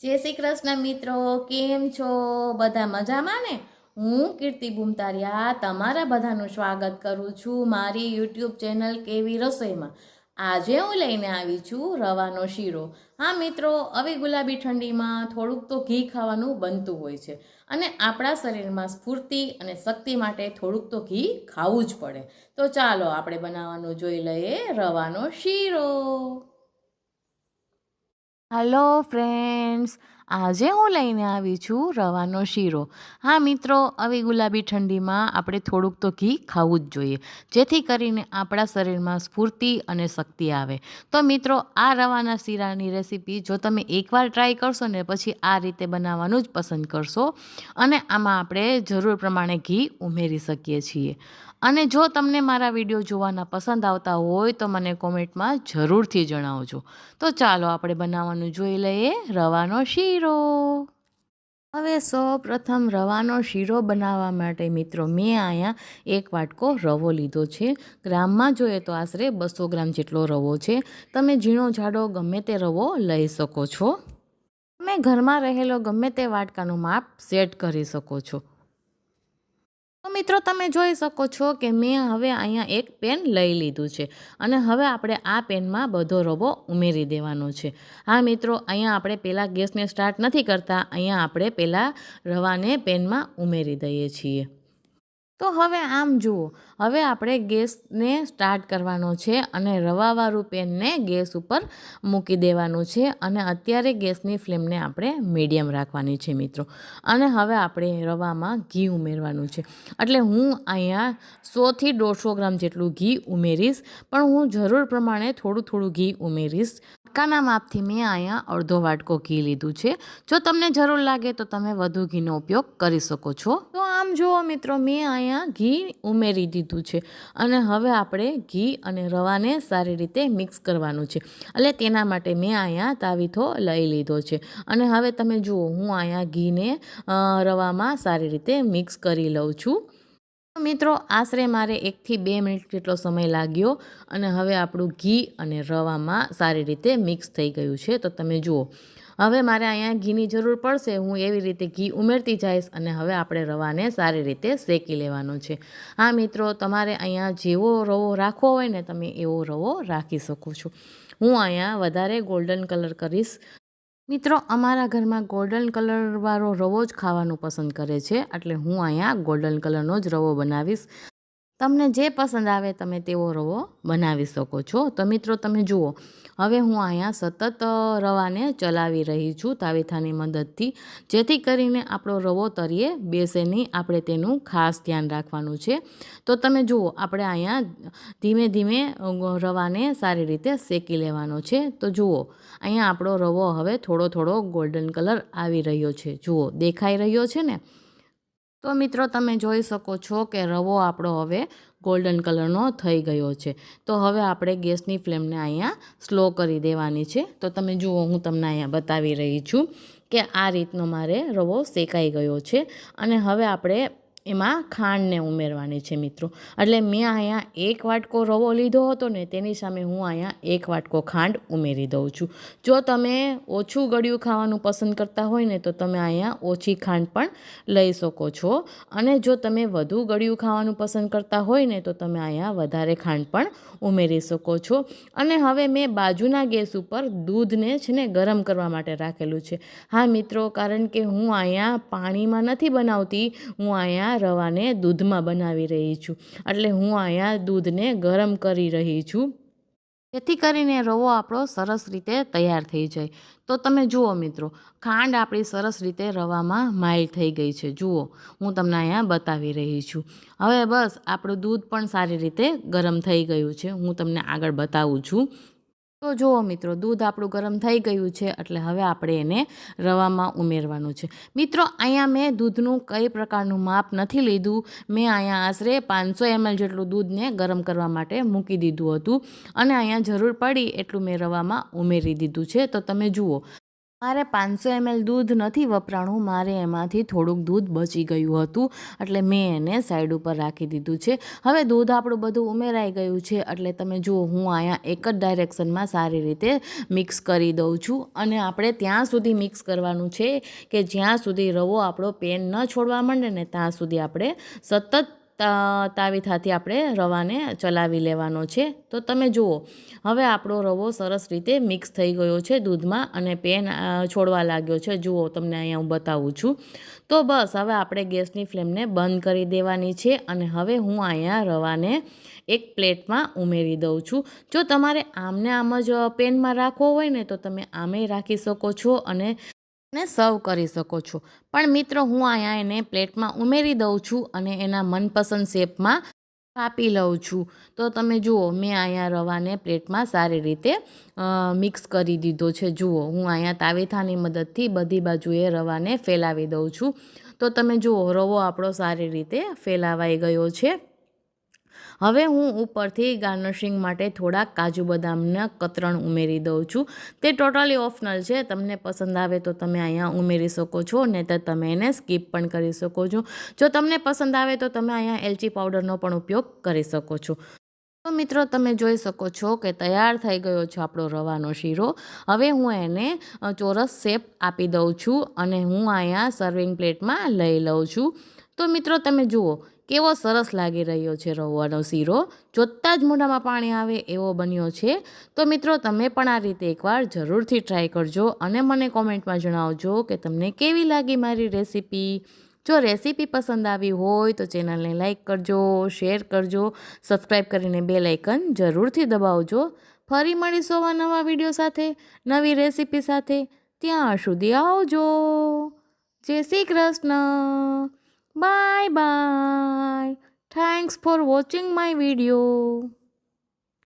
જય શ્રી કૃષ્ણ મિત્રો, કેમ છો? બધા મજામાં ને? હું કીર્તિ બુમતારિયા તમારા બધાનું સ્વાગત કરું છું મારી યુટ્યુબ ચેનલ કેવી રસોઈમાં. આજે હું લઈને આવી છું રવાનો શીરો. હા મિત્રો આવી ગુલાબી ઠંડીમાં થોડુંક તો ઘી ખાવાનું બનતું હોય છે અને આપણા શરીરમાં સ્ફૂર્તિ અને શક્તિ માટે થોડુંક તો ઘી ખાવું જ પડે. તો ચાલો આપણે બનાવવાનું જોઈ લઈએ રવાનો શીરો. Hello friends, આજે હું લઈને આવી છું રવાનો શીરો. હા મિત્રો, આવી ગુલાબી ઠંડીમાં આપણે થોડુંક તો ઘી ખાવું જ જોઈએ, જેથી કરીને આપણા શરીરમાં સ્ફૂર્તિ અને શક્તિ આવે. તો મિત્રો, આ રવાના શીરાની રેસીપી જો તમે એકવાર ટ્રાય કરશો ને પછી આ રીતે બનાવવાનું જ પસંદ કરશો, અને આમાં આપણે જરૂર પ્રમાણે ઘી ઉમેરી શકીએ છીએ. અને જો તમને મારા વીડિયો જોવાના પસંદ આવતા હોય તો મને કોમેન્ટમાં જરૂરથી જણાવજો. તો ચાલો આપણે બનાવવાનું જોઈ લઈએ રવાનો શીરો. હવે સૌ પ્રથમ રવાનો શીરો બનાવવા માટે મિત્રો મેં અહીંયા એક વાટકો રવો લીધો છે. ગ્રામમાં જોઈએ તો આશરે બસો ગ્રામ જેટલો રવો છે. તમે ઝીણો જાડો ગમે તે રવો લઈ શકો છો. તમે ઘરમાં રહેલો ગમે તે વાટકાનું માપ સેટ કરી શકો છો. તો મિત્રો તમે જોઈ શકો છો કે મેં હવે અહીંયા એક પેન લઈ લીધું છે અને હવે આપણે આ પેનમાં બધો રવો ઉમેરી દેવાનો છે. હા મિત્રો, અહીંયા આપણે પહેલાં ગેસને સ્ટાર્ટ નથી કરતા, અહીંયા આપણે પહેલાં રવાને પેનમાં ઉમેરી દઈએ છીએ. તો હવે આમ જુઓ. હવે આપણે ગેસને સ્ટાર્ટ કરવાનો છે અને રવાવાળું પેનને ગેસ ઉપર મૂકી દેવાનું છે અને અત્યારે ગેસની ફ્લેમને આપણે મીડિયમ રાખવાની છે મિત્રો. અને હવે આપણે રવામાં ઘી ઉમેરવાનું છે. એટલે હું અહીંયા સોથી દોઢસો ગ્રામ જેટલું ઘી ઉમેરીશ. પણ હું જરૂર પ્રમાણે થોડું થોડું ઘી ઉમેરીશ. કાના માપથી મેં અહીંયા અડધો વાટકો ઘી લીધું છે. જો તમને જરૂર લાગે તો તમે વધુ ઘીનો ઉપયોગ કરી શકો છો. તો આમ જુઓ મિત્રો, મેં અહીંયા ઘી ઉમેરી દીધું છે અને હવે આપણે ઘી અને રવાને સારી રીતે મિક્સ કરવાનું છે. એટલે તેના માટે મેં અહીંયા તાવીથો લઈ લીધો છે. અને હવે તમે જુઓ, હું અહીંયા ઘીને રવામાં સારી રીતે મિક્સ કરી લઉં છું. મિત્રો, આશરે મારે એકથી બે મિનિટ જેટલો સમય લાગ્યો અને હવે આપણું ઘી અને રવામાં સારી રીતે મિક્સ થઈ ગયું છે. તો તમે જુઓ, હવે મારે અહીંયા ઘીની જરૂર પડશે, હું એવી રીતે ઘી ઉમેરતી જઈશ અને હવે આપણે રવાને સારી રીતે શેકી લેવાનો છે. હા મિત્રો, તમારે અહીંયા જેવો રવો રાખવો હોય ને, તમે એવો રવો રાખી શકો છો. હું અહીંયા વધારે ગોલ્ડન કલર કરીશ. મિત્રો, અમારા ઘરમાં ગોલ્ડન કલરવાળો રવો જ ખાવાનું પસંદ કરે છે, એટલે હું અહીંયા ગોલ્ડન કલરનો જ રવો બનાવીશ. તમને જે પસંદ આવે તમે તેવો રવો બનાવી શકો છો. તો મિત્રો તમે જુઓ, હવે હું અહીંયા સતત રવાને ચલાવી રહી છું તાવેથાની મદદથી. જેથી કરીને આપણો રવો તરીએ બેસે નહીં, આપણે તેનું ખાસ ધ્યાન રાખવાનું છે. તો તમે જુઓ, આપણે અહીંયા ધીમે ધીમે રવાને સારી રીતે શેકી લેવાનો છે. તો જુઓ, અહીંયા આપણો રવો હવે થોડો થોડો ગોલ્ડન કલર આવી રહ્યો છે. જુઓ, દેખાઈ રહ્યો છે ને? તો મિત્રો તમે જોઈ શકો છો કે રવો આપણો હવે ગોલ્ડન કલરનો થઈ ગયો છે. તો હવે આપણે ગેસની ફ્લેમને અહીંયા સ્લો કરી દેવાની છે. તો તમે જુઓ, હું તમને અહીંયા બતાવી રહી છું કે આ રીતનો મારે રવો શેકાઈ ગયો છે. અને હવે આપણે એમાં ખાંડને ઉમેરવાની છે મિત્રો. એટલે મેં અહીંયા એક વાટકો રવો લીધો હતો ને તેની સામે હું અહીંયા એક વાટકો ખાંડ ઉમેરી દઉં છું. જો તમે ઓછું ગળ્યું ખાવાનું પસંદ કરતા હોય ને તો તમે અહીંયા ઓછી ખાંડ પણ લઈ શકો છો. અને જો તમે વધુ ગળ્યું ખાવાનું પસંદ કરતા હોય ને તો તમે અહીંયા વધારે ખાંડ પણ ઉમેરી શકો છો. અને હવે મેં બાજુના ગેસ ઉપર દૂધને છે ને ગરમ કરવા માટે રાખેલું છે. હા મિત્રો, કારણ કે હું અહીંયા પાણીમાં નથી બનાવતી. હું અહીંયા રવાને દૂધમાં બનાવી રહી છું. એટલે હું અહીંયા દૂધને ગરમ કરી રહી છું. જેથી કરીને રવો આપણો સરસ રીતે તૈયાર થઈ જાય. તો તમે જુઓ મિત્રો, ખાંડ આપણી સરસ રીતે રવામાં માઇલ થઈ ગઈ છે. જુઓ, હું તમને અહીંયા બતાવી રહી છું. હવે બસ, આપણું દૂધ પણ સારી રીતે ગરમ થઈ ગયું છે. હું તમને આગળ બતાવું છું. તો જુઓ મિત્રો, દૂધ આપણું ગરમ થઈ ગયું છે એટલે હવે આપણે એને રવામાં ઉમેરવાનું છે. મિત્રો, અહીંયા મેં દૂધનું કઈ પ્રકારનું માપ નથી લીધું. મેં અહીંયા આશરે પાંચસો એમએલ જેટલું દૂધને ગરમ કરવા માટે મૂકી દીધું હતું. અને અહીંયા જરૂર પડી એટલું મેં રવામાં ઉમેરી દીધું છે. તો તમે જુઓ મારે પાંચસો એમએલ દૂધ નથી વપરાણું. મારે એમાંથી થોડુંક દૂધ બચી ગયું હતું, એટલે મેં એને સાઈડ ઉપર રાખી દીધું છે. હવે દૂધ આપણું બધું ઉમેરાઈ ગયું છે, એટલે તમે જુઓ, હું અહીંયા એક જ ડાયરેક્શનમાં સારી રીતે મિક્સ કરી દઉં છું. અને આપણે ત્યાં સુધી મિક્સ કરવાનું છે કે જ્યાં સુધી રવો આપણો પેન ન છોડવા માંડે ને ત્યાં સુધી આપણે સતત તા- તાવીથાથી આપણે રવાને ચલાવી લેવાનો છે. તો તમે જુઓ, હવે આપણો રવો સરસ રીતે મિક્સ થઈ ગયો છે દૂધમાં અને પેન છોડવા લાગ્યો છે. જુઓ, તમને અહીંયા હું બતાવું છું. તો બસ, હવે આપણે ગેસની ફ્લેમને બંધ કરી દેવાની છે અને હવે હું અહીંયા રવાને એક પ્લેટમાં ઉમેરી દઉં છું. જો તમારે આમને આમ જ પેનમાં રાખવો હોય ને, તો તમે આમે રાખી શકો છો અને ને સર્વ કરી શકો છો. પણ મિત્રો, હું અહીંયા એને પ્લેટમાં ઉમેરી દઉં છું અને એના મનપસંદ શેપમાં કાપી લઉં છું. તો તમે જુઓ, મેં અહીંયા રવાને પ્લેટમાં સારી રીતે મિક્સ કરી દીધો છે. જુઓ, હું અહીંયા તાવેથાની મદદથી બધી બાજુએ રવાને ફેલાવી દઉં છું. તો તમે જુઓ, રવો આપણો સારી રીતે ફેલાવાઈ ગયો છે. હવે હું ઉપરથી ગાર્નિશિંગ માટે થોડાક કાજુ બદામના કતરણ ઉમેરી દઉં છું. તે ટોટલી ઓપ્શનલ છે. તમને પસંદ આવે તો તમે અહીંયા ઉમેરી શકો છો, નહીંતર તમે એને સ્કીપ પણ કરી શકો છો. જો તમને પસંદ આવે તો તમે અહીંયા એલચી પાવડરનો પણ ઉપયોગ કરી શકો છો. તો મિત્રો, તમે જોઈ શકો છો કે તૈયાર થઈ ગયો છે આપણો રવાનો શીરો. હવે હું એને ચોરસ શેપ આપી દઉં છું અને હું અહીંયા સર્વિંગ પ્લેટમાં લઈ લઉં છું. તો મિત્રો, તમે જુઓ કેવો સરસ લાગી રહ્યો છે રવાનો શીરો? જોતાં જ મોઢામાં પાણી આવે એવો બન્યો છે. તો મિત્રો, તમે પણ આ રીતે એકવાર જરૂરથી ટ્રાય કરજો અને મને કોમેન્ટમાં જણાવજો કે તમને કેવી લાગી મારી રેસીપી. જો રેસીપી પસંદ આવી હોય તો ચેનલને લાઇક કરજો, શેર કરજો સબસ્ક્રાઈબ કરીને બે લાઇકન જરૂરથી દબાવજો. ફરી મળીશું આવા નવા વીડિયો સાથે, નવી રેસીપી સાથે. ત્યાં સુધી આવજો. જય Shri Krishna. Bye bye. Thanks for watching my video.